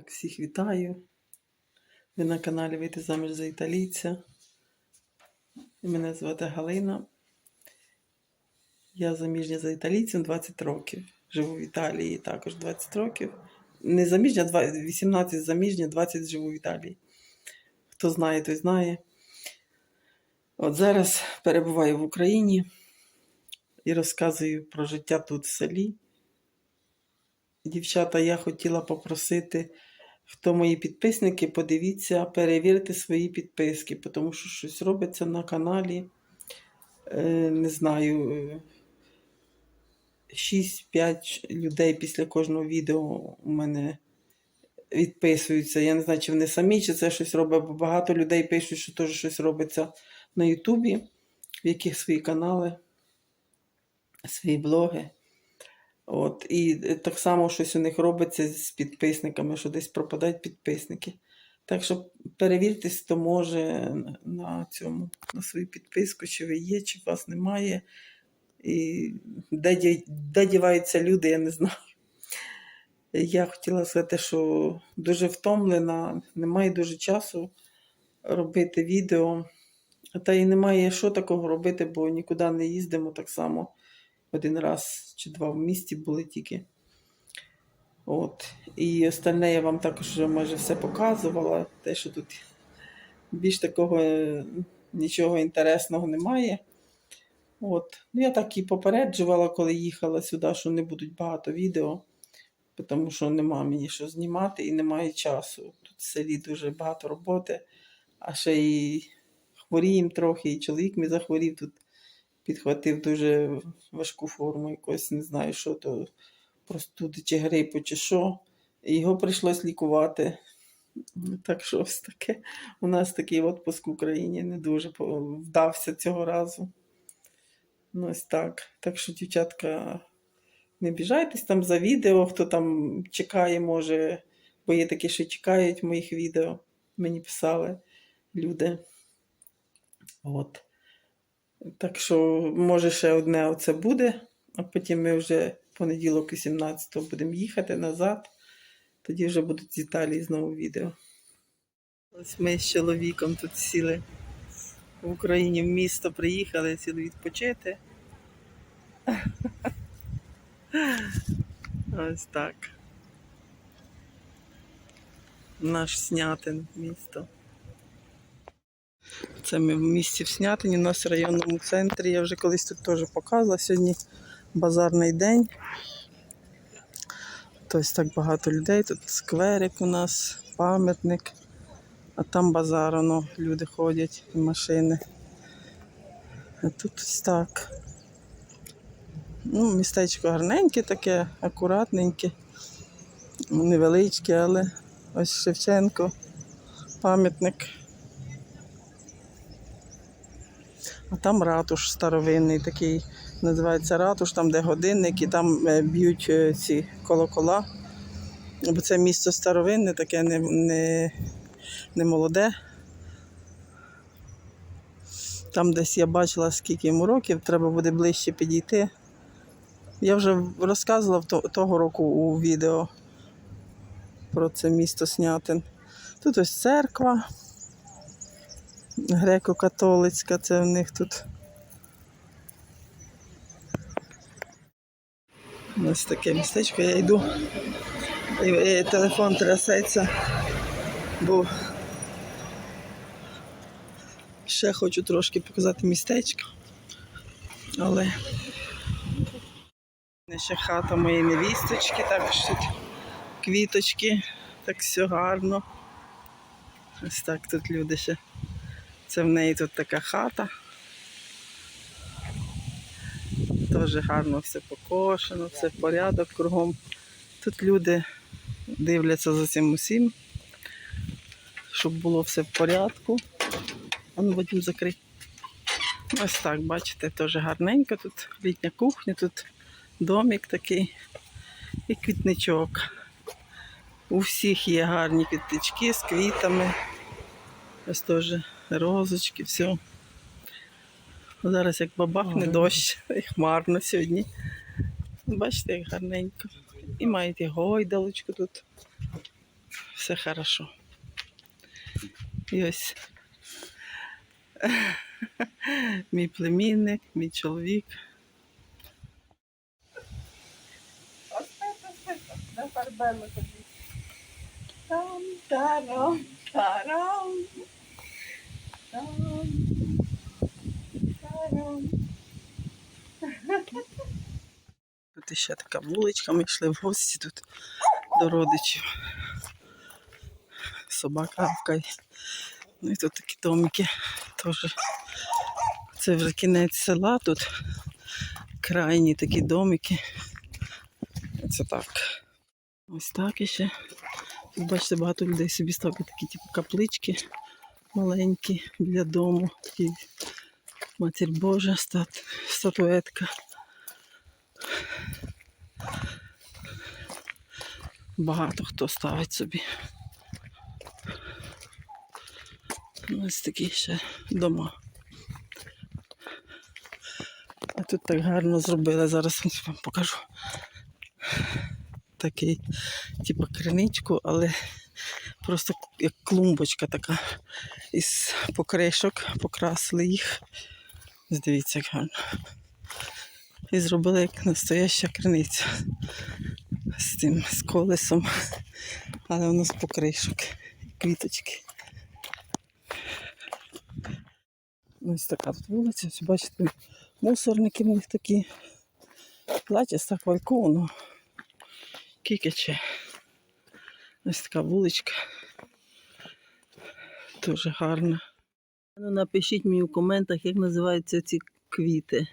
Так, всіх вітаю. Ви на каналі Вийти заміж за італійця. Мене звати Галина. Я заміжня за італійцем 20 років. Живу в Італії також 20 років. Не заміжня, два- 18 заміжня, 20 живу в Італії. Хто знає, той знає. От зараз перебуваю в Україні і розказую про життя тут в селі. Дівчата, я хотіла попросити, хто мої підписники, подивіться, перевірте свої підписки, тому що щось робиться на каналі. Е, Не знаю, е, 6-5 людей після кожного відео у мене відписуються. Я не знаю, чи вони самі, чи це щось робить, бо багато людей пишуть, що теж щось робиться на Ютубі, в яких свої канали, свої блоги. От, і е, так само щось у них робиться з підписниками, що десь пропадають підписники. Так що перевіртесь, хто може на цьому, на свою підписку, чи ви є, чи вас немає. І де, де діваються люди, я не знаю. Я хотіла сказати, що дуже втомлена, немає дуже часу робити відео. Та й немає що такого робити, бо нікуди не їздимо так само один раз чи два в місті були тільки. От. І остальне я вам також майже все показувала. Те, що тут більш такого е, нічого інтересного немає. От. Ну, я так і попереджувала, коли їхала сюди, що не будуть багато відео, тому що нема мені що знімати і немає часу. Тут в селі дуже багато роботи, а ще і хворіємо трохи, і чоловік мій захворів тут підхватив дуже важку форму, якось не знаю, що то простуди чи грипу, чи що. Його прийшлось лікувати. Так що ось таке. У нас такий відпуск в Україні не дуже вдався цього разу. Ну, ось так. Так що, дівчатка, не біжайтесь там за відео, хто там чекає, може, бо є такі, що чекають моїх відео. Мені писали люди. От. Так що, може, ще одне оце буде, а потім ми вже понеділок 18-го будемо їхати назад. Тоді вже будуть з Італії знову відео. Ось ми з чоловіком тут сіли в Україні в місто, приїхали, сіли відпочити. Ось так. Наш снятин місто. Це ми в місті в Снятині, у нас в районному центрі. Я вже колись тут теж показувала. Сьогодні базарний день. Тобто так багато людей. Тут скверик у нас, пам'ятник, а там базар, воно, люди ходять і машини. А тут ось так. Ну, містечко гарненьке таке, акуратненьке, невеличке, але ось Шевченко, пам'ятник. А там ратуш старовинний, такий називається ратуш, там де годинник, і там е, б'ють е, ці колокола. Бо це місто старовинне, таке не, не, не молоде. Там десь я бачила, скільки йому років, треба буде ближче підійти. Я вже розказувала того року у відео про це місто Снятин. Тут ось церква греко-католицька, це в них тут. Ось таке містечко, я йду. І, телефон трясеться, бо ще хочу трошки показати містечко. Але ще хата моєї невісточки, також тут квіточки, так все гарно. Ось так тут люди ще. Це в неї тут така хата. Теж гарно все покошено, все в порядок кругом. Тут люди дивляться за цим усім, щоб було все в порядку. А ну закрий. Ось так, бачите, теж гарненько. Тут літня кухня, тут домик такий і квітничок. У всіх є гарні квітнички з квітами. Ось теж розочки, все. Зараз як бабахне дощ, і хмарно сьогодні. Бачите, як гарненько. І мають і гойдалочку тут. Все хорошо. І ось мій племінник, мій чоловік. Там, тарам, тарам, Тут ще така вуличка, ми йшли в гості тут до родичів. Собака гавкає. Ну і тут такі домики теж. Це вже кінець села тут. Крайні такі домики. Це так. Ось так іще. Бачите, багато людей собі ставлять такі типу, каплички маленькі біля дому. Такі Матір Божа, стат, статуетка. Багато хто ставить собі. Ось такі ще дома. А тут так гарно зробили. Зараз вам покажу. Такий, типу, криничку, але просто як клумбочка така. Із покришок покрасили їх. Ось Дивіться, як гарно. І зробили як настояща криниця з тим з колесом, але воно з покришок, квіточки. Ось така тут вулиця, ось бачите, мусорники в них такі. Платять так балкону. Кікече. Ось така вуличка. Дуже гарна. Ну, напишіть мені у коментах, як називаються ці квіти.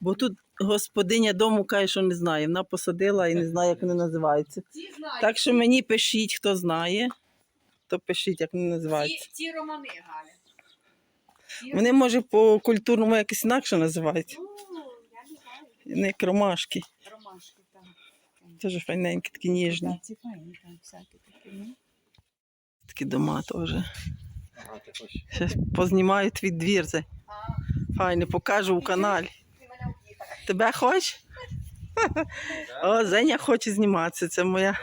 Бо тут господиня дому каже, що не знає. Вона посадила і не знає, як вони називаються. Так що мені пишіть, хто знає, то пишіть, як вони називаються. Ці, романи, Галя. Вони, може, по культурному якось інакше називаються. Ну, я не знаю. Не як ромашки. Теж файненькі, такі ніжні. Ці файні там всякі такі. ну. Такі дома теж. Зараз познімаю твій двір. Це А, файне, покажу у каналі. Тебе хочеш? О, Зеня хоче зніматися. Це моя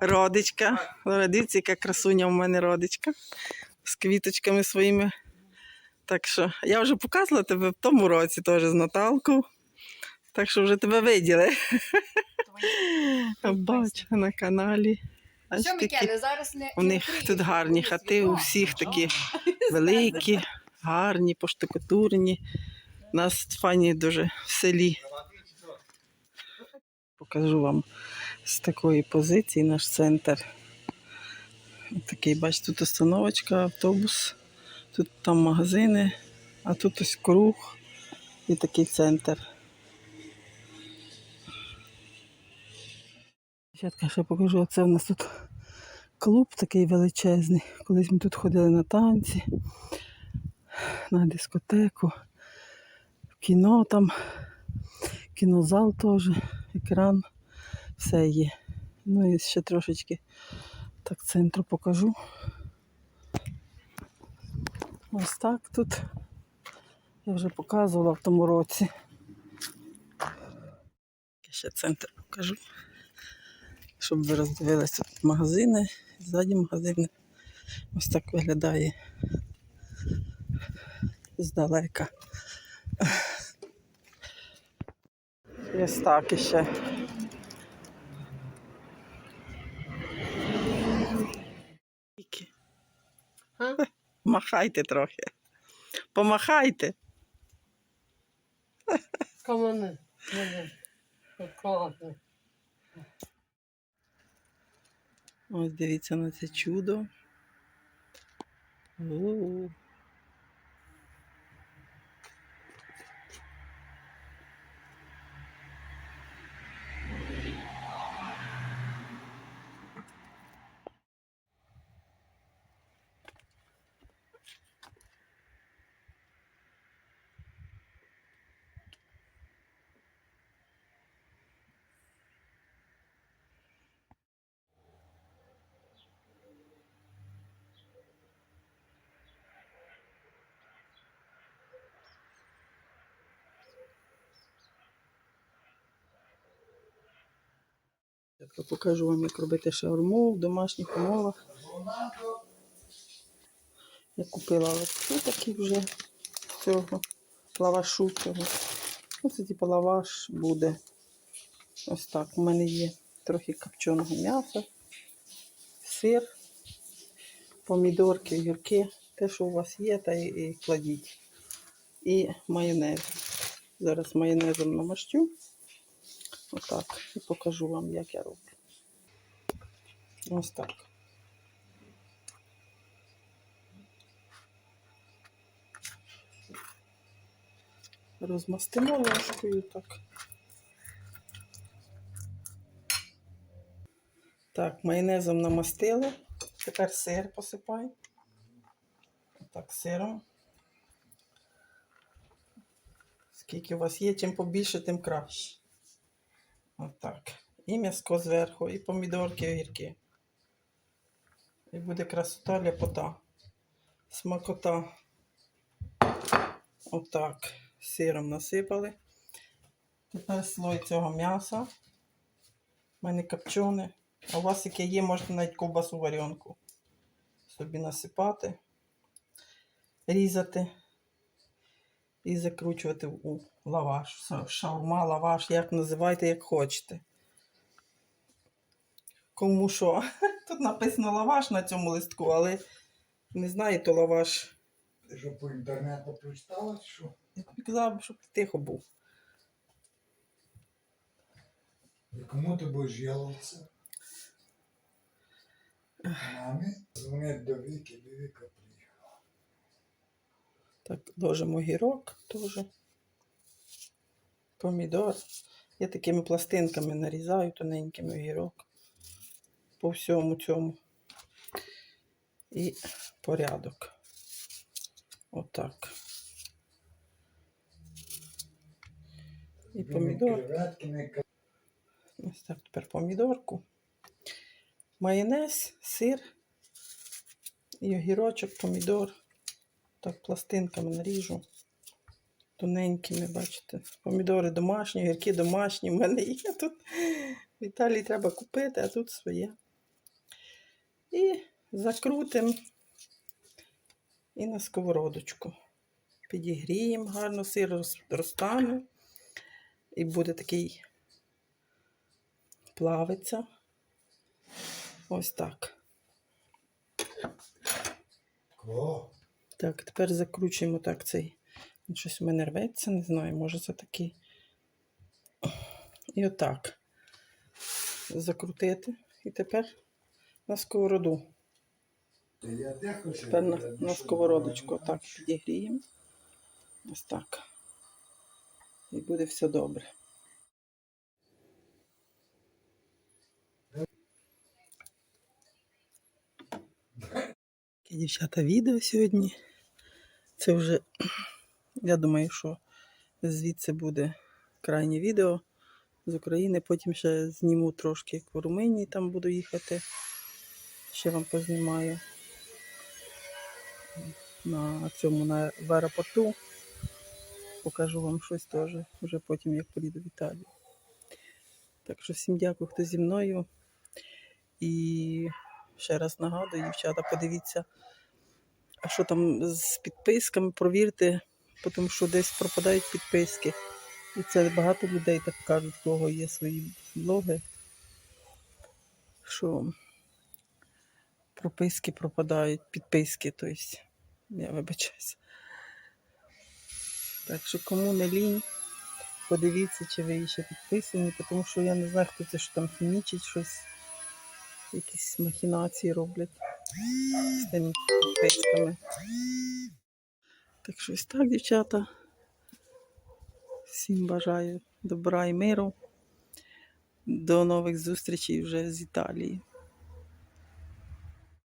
родичка. Дивіться, яка красуня у мене родичка. З квіточками своїми. Так що я вже показувала тебе в тому році теж з Наталкою. Так що вже тебе виділи. Бачу на каналі. Ось Що, такі. Микеле, зараз не У них відкриєш, тут гарні хати, у всіх такі великі, гарні, поштукатурні. У нас фані дуже в селі. Покажу вам з такої позиції наш центр. Такий, бачите, тут остановочка, автобус, тут там магазини, а тут ось круг і такий центр. Дівчатка, ще покажу, оце в нас тут клуб такий величезний. Колись ми тут ходили на танці, на дискотеку, в кіно там, кінозал теж, екран, все є. Ну і ще трошечки так центру покажу. Ось так тут. Я вже показувала в тому році. Я Ще центр покажу. Щоб ви роздивилися тут магазини, ззаді магазини. Ось так виглядає здалека. І ось так іще. Махайте трохи. Помахайте. Комани. Класно. Ось дивіться на це чудо. О. Я покажу вам, як робити шаурму в домашніх умовах. Я купила оцю такий вже цього лавашу цього. Оце типу лаваш буде. Ось так. У мене є трохи копченого м'яса, сир, помідорки, огірки. Те, що у вас є, та і кладіть. І майонез. Зараз майонезом намащу. Отак. І покажу вам, як я роблю. Ось так. Розмастимо ложкою так. Так, майонезом намастили. Тепер сир посипай. Так, сиром. Скільки у вас є, чим побільше, тим краще. Отак. І м'яско зверху, і помідорки, огірки. І буде красота ляпота. Смакота. Отак. Сиром насипали. Тепер слой цього м'яса. У мене копчене. А у вас яке є, можете навіть ковбасу варіонку собі насипати, різати і закручувати у лаваш. Ша- Шаурма, лаваш, як називайте, як хочете. Кому що? Тут написано лаваш на цьому листку, але не знаю, то лаваш. Ти що по інтернету прочитала, чи що? Я тобі казала, щоб ти тихо був. І кому ти будеш жалуватися? Мамі? Дзвонить до Віки, до Віка. Так, ложимо огірок теж. Помідор. Я такими пластинками нарізаю тоненькими огірок. По всьому цьому. І порядок. Отак. І помідор. Ось тепер помідорку. Майонез, сир і огірочок, помідор. Так, пластинками наріжу. Тоненькими, бачите. Помідори домашні, огірки домашні. У мене є тут. В Італії треба купити, а тут своє. І закрутимо і на сковородочку. Підігріємо гарно, сир розтане. І буде такий плавиться. Ось так. Кого? Так, тепер закручуємо так цей. Він Щось у мене рветься, не знаю, може це такий. І отак. Закрутити. І тепер на сковороду. Тепер на, на сковородочку отак підігріємо. Ось так. І буде все добре. Таке, Дівчата, відео сьогодні. Це вже, я думаю, що звідси буде крайнє відео з України. Потім ще зніму трошки, як в Румунії там буду їхати. Ще вам познімаю на цьому на, в аеропорту. Покажу вам щось теж, вже потім, як поїду в Італію. Так що всім дякую, хто зі мною. І ще раз нагадую, дівчата, подивіться, а що там з підписками, провірте, тому що десь пропадають підписки. І це багато людей так кажуть, в кого є свої блоги, що прописки пропадають, підписки, тобто, я вибачаюся. Так що кому не лінь, подивіться, чи ви ще підписані, тому що я не знаю, хто це що там хімічить щось, якісь махінації роблять з тими печками. Так що ось так, дівчата. Всім бажаю добра і миру. До нових зустрічей вже з Італії.